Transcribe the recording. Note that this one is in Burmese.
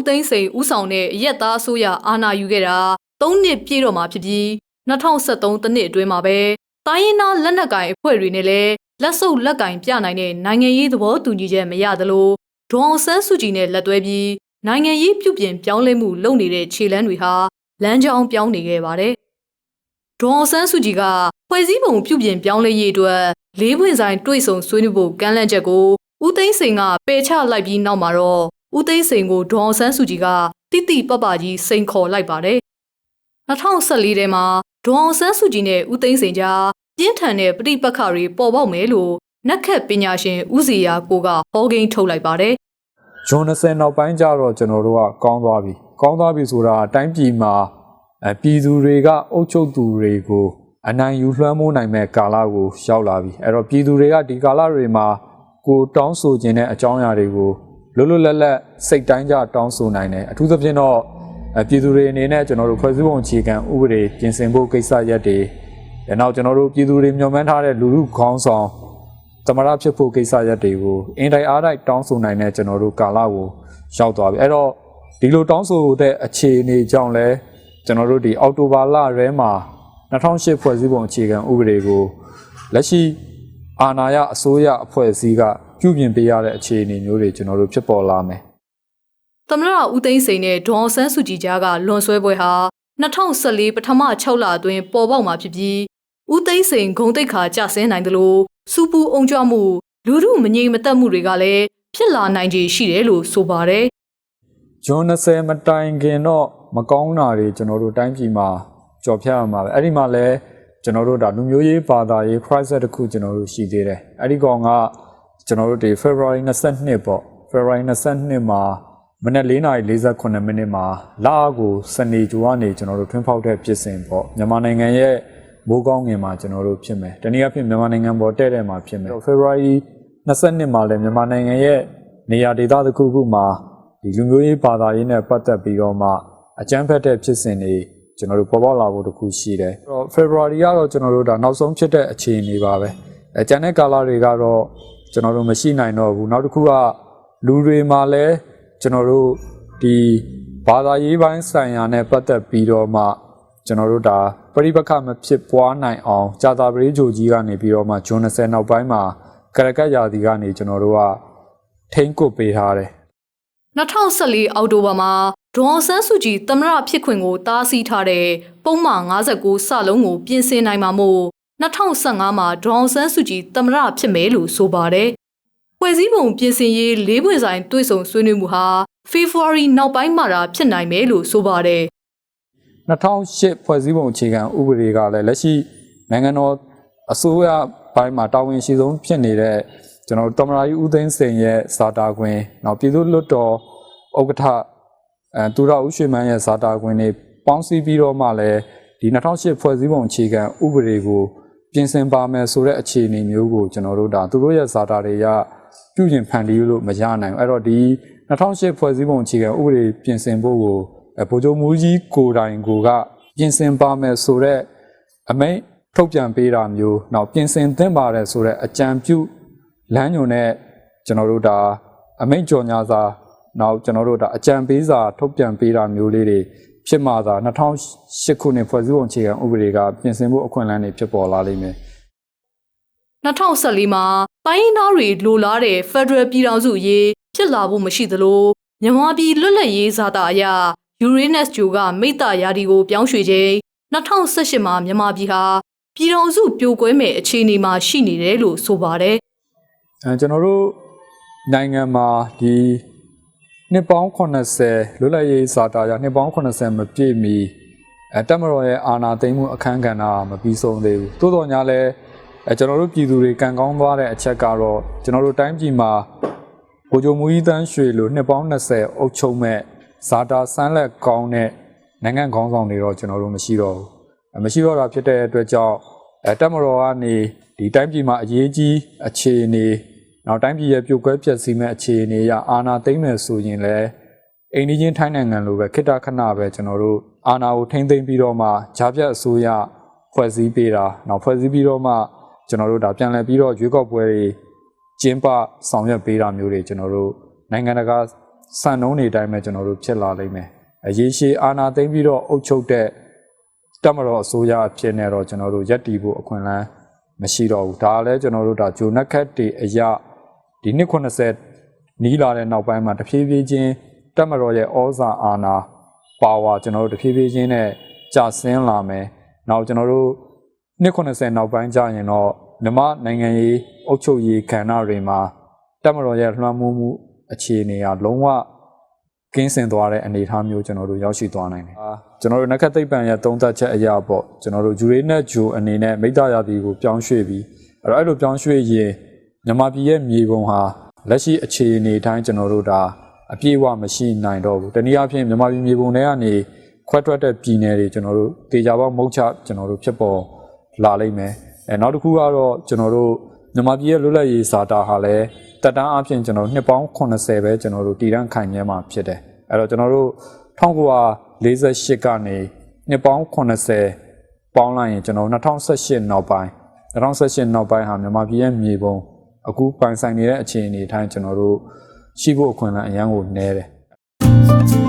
ဦးသိန်းစိန်ဦးဆောင်တဲ့အရက်သားအစိုးရအာဏာယူခဲ့တာ၃နှစ်ပြည့်တော့မှာဖြစ်ပြီး2023တနှစ်အတွင်းမှာပဲတိုင်းရင်းသားလက်နက်ကိုင်အဖွဲ့တွေနဲ့လည်းလက်စုပ်လက်ကင်ပြနိုင်တဲ့နိုင်ငံရေးသဘောတူညီချက်မရသလိုဒေါအောင်ဆန်းစုကြည်နဲ့လက်တွဲပြီးနိုင်ငံရေးပြုပြင်ပြောင်းလဲမှုလုပ်နေတဲ့ခြေလှမ်းတွေဟာလမ်းကြောင်းပြောင်းနေခဲ့ပါတယ်။ဒေါအောင်ဆန်းစုကြည်ကဖွဲ့စည်းပုံပြုပြင်ပြောင်းလဲရေးအတွက်လေးပွင့်ဆိုင်တွေ့ဆုံဆွေးနွေးဖို့ကမ်းလှမ်းချက်ကိုဦးသိန်းစိန်ကပယ်ချလိုက်ပြီးနောက်မှာတော့ ဦးသိန်းစိန်ကိုဒေါအောင်ဆန်းစုကြည်ကတိတိပပကြီးစိန်ခေါ်လိုက်ပါတယ်။2014ထဲမှာဒေါအောင်ဆန်းစုကြည်နဲ့ဦးသိန်းစိန်ကြားပြင်းထန်တဲ့ပြိပက္ခတွေပေါ်ပေါက်မယ်လို့နက်ခက်ပညာရှင်ဦးစီယာကိုကဟောကိန်းထုတ်လိုက်ပါတယ်ဂျွန်20နောက်ပိုင်းကျတော့ကျွန်တော်တို့ကကောင်းသွားပြီကောင်းသွားပြီဆိုတာတိုင်းပြည်မှာအပြည်သူတွေကအုပ်ချုပ်သူတွေကိုအနိုင်ယူလွှမ်းမိုးနိုင်မဲ့ကာလကိုရောက်လာပြီအဲ့တော့ပြည်သူတွေကဒီကာလတွေမှာကိုတောင်းဆိုခြင်းတဲ့အကြောင်းအရာတွေကို လွတ်လွတ်လပ်လပ်စိတ်တိုင်းကြတောင်းဆိုနိုင်တယ်အထူးသဖြင့်တော့အပြည်သူတွေအနေနဲ့ကျွန်တော်တို့ဖွဲ့စည်းပုံအခြေခံဥပဒေပြင်ဆင်ဖို့ကိစ္စရက်တွေဒါနောက်ကျွန်တော်တို့ပြည်သူတွေမျှော်မှန်းထားတဲ့လူလူခေါင်းဆောင်သမရဖြစ်ဖို့ကိစ္စရပ်တွေကိုအင်တိုင်းအားတိုင်းတောင်းဆိုနိုင်တဲ့ကျွန်တော်တို့ကာလကိုရောက်သွားပြီအဲ့တော့ဒီလိုတောင်းဆိုတဲ့အခြေအနေကြောင့်လဲကျွန်တော်တို့ဒီအောက်တိုဘာလရဲမှာ2008ဖွဲ့စည်းပုံအခြေခံဥပဒေကိုလက်ရှိအာဏာရအစိုးရအဖွဲ့အစည်းက ပြုပြင်ပေးရတဲ့အခြေအနေမျိုးတွေကျွန်တော်တို့ဖြစ်ပေါ်လာမယ်။သမရဦးသိန်းစိန်နဲ့ဒေါအောင်ဆန်းစုကြည်ကြားကလွန်ဆွဲပွဲဟာ2014ပထမ6လအတွင်းပေါ်ပေါက်မှာဖြစ်ပြီးဦးသိန်းစိန်ဂုံတိတ်ခါကြဆင်းနိုင်တယ်လို့စူပူအောင်ကြွမှုလူမှုမငြိမ်မသက်မှုတွေကလည်းဖြစ်လာနိုင်ခြေရှိတယ်လို့ဆိုပါတယ်ဂျွန်20မတိုင်ခင်တော့မကောင်းတာတွေကျွန်တော်တို့တိုင်းပြည်မှာကြော်ဖြတ်ရမှာပဲအဲ့ဒီမှာလဲကျွန်တော်တို့ဒါလူမျိုးရေးဘာသာရေး crisis တစ်ခုကျွန်တော်တို့ရှိသေးတယ်အဲ့ဒီကောင်က ကျွန်တော်တို့ဒီ February 22ပေါ့ February 22မှာမနက်4:48မိနစ်မှာလာကိုစနေကြိုကနေကျွန်တော်တို့ထွန်းဖောက်တဲ့ဖြစ်စဉ်ပေါ့မြန်မာနိုင်ငံရဲ့မိုးကောင်းငင်မှာကျွန်တော်တို့ဖြစ်မယ်တနည်းအားဖြင့်မြန်မာနိုင်ငံပေါ်တဲ့တဲ့မှာဖြစ်မယ် February 22မှာလည်းမြန်မာနိုင်ငံရဲ့နေရာဒေသတစ်ခုခုမှာဒီလူမျိုးရေးဘာသာရေးနဲ့ပတ်သက်ပြီးတော့မှအကြမ်းဖက်တဲ့ဖြစ်စဉ်တွေကျွန်တော်တို့ပေါ်ပေါက်လာဖို့တခုရှိတယ်။အဲ့တော့ February ကတော့ကျွန်တော်တို့ဒါနောက်ဆုံးဖြစ်တဲ့အခြေအနေပါပဲ။အဲကျန်တဲ့ကာလတွေကတော့ ကျွန်တော်တို့မရှိနိုင်တော့ဘူး။နောက်တစ်ခုကလူတွေမှာလည်းကျွန်တော်တို့ဒီဘာသာရေးပိုင်းဆိုင်ရာနဲ့ပတ်သက်ပြီးတော့မှကျွန်တော်တို့ဒါပြိပခမဖြစ်ပွားနိုင်အောင်ဂျာတာပရိဂျိုကြီးကနေပြီးတော့မှဂျွန်20နောက်ပိုင်းမှာကရကတ်ယာဒီကနေကျွန်တော်တို့ကထိမ့်ကွပ်ပေးထားတယ်2014အောက်တိုဘာမှာဒေါအောင်ဆန်းစုကြည်သမရဖြစ်ခွင့်ကိုတားဆီးထားတဲ့ပုံမှန်59စလုံးကိုပြင်ဆင်နိုင်မှာမို့ 2015မှာဒေါအောင်ဆန်းစုကြည်သမရဖြစ်မယ်လို့ဆိုပါတယ်။ဖွဲ့စည်းပုံပြင်ဆင်ရေးလေးပွင့်ဆိုင်တွေ့ဆုံဆွေးနွေးမှုဟာ February နောက်ပိုင်းမှာတာဖြစ်နိုင်မယ်လို့ဆိုပါတယ်2008ဖွဲ့စည်းပုံအခြေခံဥပဒေကလည်းလက်ရှိနိုင်ငံတော်အစိုးရဘိုင်းမှာတာဝန်ရှိဆုံးဖြစ်နေတဲ့ကျွန်တော်တို့တမရာကြီးဦးသိန်းစိန်ရဲ့ဇာတာခွင်နောက်ပြည်သူ့လွတ်တော်ဥက္ကဋ္ဌအဲသူရဦးရွှေမန်းရဲ့ဇာတာခွင်တွေပေါင်းစည်းပြီးတော့မှလည်းဒီ2008ဖွဲ့စည်းပုံအခြေခံဥပဒေကို ပြင်ဆင်ပါမယ်ဆိုတဲ့အခြေအနေမျိုးကိုကျွန်တော်တို့ဒါသူတို့ရဲ့ဇာတာတွေကပြုပြင်ဖန်တီးလို့မရနိုင်ဘူးအဲ့တော့ဒီ2008ဖွဲ့စည်းပုံအခြေခံဥပဒေပြင်ဆင်ဖို့ကိုအဲဗိုလ်ချုပ်မူကြီးကိုတိုင်ကိုကပြင်ဆင်ပါမယ်ဆိုတော့အမိန့်ထုတ်ပြန်ပေးတာမျိုးနောက်ပြင်ဆင်သင့်ပါတယ်ဆိုတော့အကြံပြုလမ်းညွန်နဲ့ကျွန်တော်တို့ဒါအမိန့်ကြော်ညာစာနောက်ကျွန်တော်တို့ဒါအကြံပေးစာထုတ်ပြန်ပေးတာမျိုးလေးတွေ ဖြစ်မှသာ2008ခုနှစ်ဖွဲ့စည်းပုံအခြေခံဥပဒေကပြင်ဆင်ဖို့အခွင့်အလမ်းတွေဖြစ်ပေါ်လာလိမ့်မယ်။2014မှာတိုင်းရင်းသားတွေလိုလားတဲ့ Federal ပြည်ထောင်စုအရေးဖြစ်လာဖို့မရှိသလိုမြန်မာပြည်လွတ်လပ်ရေးဇာတာအရ Uranus ဂျိုကမိတ္တရာဒီကိုပြောင်းရွှေ့ချိန်2018မှာမြန်မာပြည်ဟာပြည်ထောင်စုပြိုကွဲမဲ့အခြေအနေမှာရှိနေတယ်လို့ဆိုပါတယ်အဲကျွန်တော်တို့နိုင်ငံမှာဒီ နှစ်ပေါင်း80လွတ်လပ်ရေးစာတာရနှစ်ပေါင်း80မပြည့်မီအဲတက်မတော်ရဲ့အာဏာသိမ်းမှုအခမ်းကဏ္ဍမပြီးဆုံးသေးဘူးသို့တော်ညာလဲအဲကျွန်တော်တို့ပြည်သူတွေကံကောင်းသွားတဲ့အချက်ကတော့ကျွန်တော်တို့တိုင်းပြည်မှာဗိုလ်ချုပ်မူကြီးတန်းရွှေလိုနှစ်ပေါင်း20အုပ်ချုပ်မဲ့ဇာတာဆန်းလက်ကောင်းတဲ့နိုင်ငံခေါင်းဆောင်တွေတော့ကျွန်တော်တို့မရှိတော့ဘူးအဲမရှိတော့တာဖြစ်တဲ့အတွက်ကြောင့်အဲတက်မတော်ကနေဒီတိုင်းပြည်မှာအရေးကြီးအခြေအနေ နောက်တိုင်းပြည်ရဲ့ပြိုကွဲပျက်စီးမဲ့အခြေအနေအရအာဏာသိမ်းမယ်ဆိုရင်လည်းအိန္ဒိချင်းထိုင်းနိုင်ငံလိုပဲခိတ္တခဏပဲကျွန်တော်တို့အာဏာကိုထိမ့်သိမ်းပြီးတော့မှဂျာပြတ်အစိုးရဖွဲ့စည်းပေးတာနောက်ဖွဲ့စည်းပြီးတော့မှကျွန်တော်တို့ဒါပြန်လည်ပြီးတော့ရွေးကောက်ပွဲတွေကျင်းပဆောင်ရွက်ပေးတာမျိုးတွေကျွန်တော်တို့နိုင်ငံတကာစံနှုန်းတွေအတိုင်းပဲကျွန်တော်တို့ဖြစ်လာလိမ့်မယ်အရေးရှိအာဏာသိမ်းပြီးတော့အုပ်ချုပ်တဲ့တက်မတော်အစိုးရအဖြစ်နဲ့တော့ကျွန်တော်တို့ရက်တီဖို့အခွင့်အလမ်းမရှိတော့ဘူးဒါလည်းကျွန်တော်တို့ဒါဂျိုနက်ခတ်တွေအရာ ဒီနှစ်80နီးလာတဲ့နောက်ပိုင်းမှာတဖြည်းဖြည်းချင်းတက်မတော်ရဲ့ဩဇာအာဏာပါဝါကျွန်တော်တို့တဖြည်းဖြည်းချင်းနဲ့ကျဆင်းလာမယ်နောက်ကျွန်တော်တို့နှစ်80နောက်ပိုင်းကျရင်တော့မြမနိုင်ငံရေးအုပ်ချုပ်ရေးခန္ဓာတွေမှာတက်မတော်ရဲ့လွှမ်းမိုးမှုအခြေအနေကလုံးဝကင်းစင်သွားတဲ့အနေအထားမျိုးကျွန်တော်တို့ရောက်ရှိသွားနိုင်တယ်။အာကျွန်တော်တို့နက္ခတ်သိပ္ပံရဲ့သုံးသပ်ချက်အရာပေါ့ကျွန်တော်တို့ဂျူရေးနဲ့ဂျူအနေနဲ့မိတ္တရာသီကိုပြောင်းရွှေ့ပြီးအဲ့တော့အဲ့လိုပြောင်းရွှေ့ရင် မြန်မာပြည်ရဲ့မြေပုံဟာလက်ရှိအခြေအနေတိုင်းကျွန်တော်တို့ဒါအပြည့်အဝမရှိနိုင်တော့ဘူး။တနည်းအားဖြင့်မြန်မာပြည်မြေပုံတွေကနေခွဲထွက်တဲ့ပြည်နယ်တွေကျွန်တော်တို့တေချာပေါက်မုတ်ချကျွန်တော်တို့ဖြစ်ပေါ်လာလိမ့်မယ်။အဲနောက်တစ်ခုကတော့ကျွန်တော်တို့မြန်မာပြည်ရဲ့လွတ်လပ်ရေးစာတာဟာလည်းတက်တန်းအပြင်ကျွန်တော်တို့နှစ်ပေါင်း80ပဲကျွန်တော်တို့တည်တံ့ခိုင်မြဲမှာဖြစ်တယ်။အဲ့တော့ကျွန်တော်တို့1948ကနေနှစ်ပေါင်း80ပေါင်းလိုက်ရင်ကျွန်တော်2018နောက်ပိုင်း2018နောက်ပိုင်းဟာမြန်မာပြည်ရဲ့မြေပုံ အခုပိုင်ဆိုင်နေတဲ့အခြေအနေအတိုင်းကျွန်တော်တို့ရှိဖို့အခွင့်အလမ်းအရန်ကိုနည်းတယ်